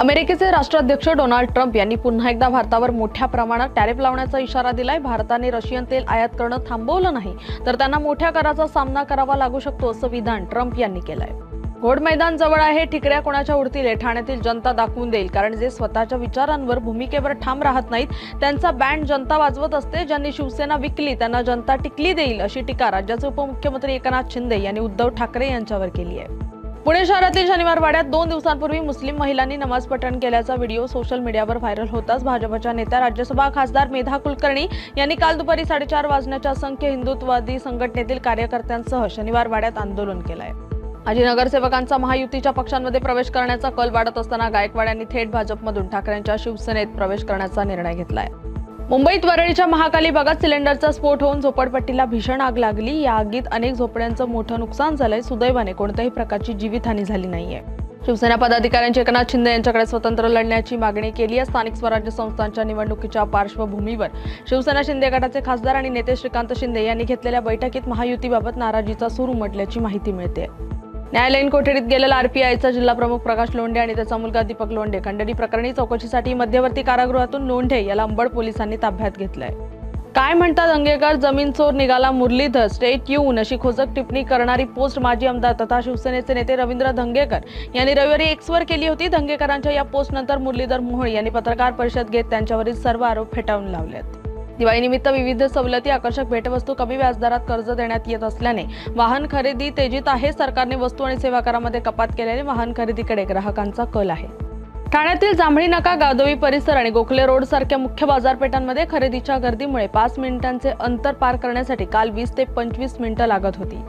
अमेरिकेचे राष्ट्राध्यक्ष Donald Trump यांनी पुन्हा एकदा भारतावर मोठ्या प्रमाणात टॅरिफ लावण्याचा इशारा दिलाय. भारताने रशियन तेल आयात करणं थांबवलं नाही तर त्यांना मोठ्या कराचा सामना करावा लागू शकतो असं विधान ट्रम्प यांनी केलंय. घोड मैदान जवळ आहे ठिकऱ्या कोणाच्या उडतील हे ठाण्यातील जनता दाखवून देईल कारण जे स्वतःच्या विचारांवर भूमिकेवर ठाम राहत नाहीत त्यांचा बँड जनता वाजवत असते ज्यांनी शिवसेना विकली त्यांना जनता टिकली देईल अशी टीका राज्याचे उपमुख्यमंत्री एकनाथ शिंदे यांनी उद्धव ठाकरे यांच्यावर केली आहे. पुणे शहरातील शनिवार वाड्यात दोन दिवसांपूर्वी मुस्लिम महिलांनी नमाज पठण केल्याचा व्हिडिओ सोशल मीडियावर व्हायरल होताच भाजपच्या नेत्या राज्यसभा खासदार मेधा कुलकर्णी यांनी काल दुपारी साडेचार वाजण्याच्या असंख्य हिंदुत्ववादी संघटनेतील कार्यकर्त्यांसह शनिवार वाड्यात आंदोलन केलंय. आजी नगरसेवकांचा महायुतीच्या पक्षांमध्ये प्रवेश करण्याचा कल वाढत असताना गायकवाड यांनी थेट भाजपमधून ठाकरेंच्या शिवसेनेत प्रवेश करण्याचा निर्णय घेतलाय. मुंबईत वरळीच्या महाकाली भागात सिलेंडरचा स्फोट होऊन झोपडपट्टीला भीषण आग लागली. या आगीत अनेक झोपड्यांचं मोठं नुकसान झालंय. सुदैवाने कोणत्याही प्रकारची जीवितहानी झाली नाहीये. शिवसेना पदाधिकाऱ्यांची एकनाथ शिंदे यांच्याकडे स्वतंत्र लढण्याची मागणी केली आहे. स्थानिक स्वराज्य संस्थांच्या निवडणुकीच्या पार्श्वभूमीवर शिवसेना शिंदे गटाचे खासदार आणि नेते श्रीकांत शिंदे यांनी घेतलेल्या बैठकीत महायुतीबाबत नाराजीचा सूर उमटल्याची माहिती मिळते न्यायालयीन कोठडीत गेलेला आरपीआयचा जिल्हा प्रमुख प्रकाश लोंढे आणि त्याचा मुलगा दीपक लोंढे. खंडणी प्रकरणी चौकशीसाठी मध्यवर्ती कारागृहातून लोंढे याला अंबड पोलिसांनी ताब्यात घेतलंय. काय म्हणतात अंगेकर? जमीन चोर निघाला मुरलीधर. स्टेट येऊन अशी खोजक टिप्पणी करणारी पोस्ट माजी आमदार तथा शिवसेनेचे नेते रवींद्र धंगेकर यांनी रविवारी एक्सवर केली होती. धंगेकरांच्या या पोस्टनंतर मुरलीधर मोहोळ यांनी पत्रकार परिषद घेत त्यांच्यावरील सर्व आरोप फेटाळून लावलेत. दिवाळीनिमित्त विविध सवलती आकर्षक भेटवस्तू कमी व्याजदरात कर्ज देण्यात येत असल्याने वाहन खरेदी तेजीत आहे. सरकारने वस्तू आणि सेवा करामध्ये कपात केल्याने वाहन खरेदीकडे ग्राहकांचा कल आहे. ठाण्यातील जांभळी नाका गादोवी परिसर आणि गोखले रोड सारख्या मुख्य बाजारपेठांमध्ये खरेदीच्या गर्दीमुळे पाच मिनिटांचे अंतर पार करण्यासाठी काल वीस ते पंचवीस मिनिटं लागत होती.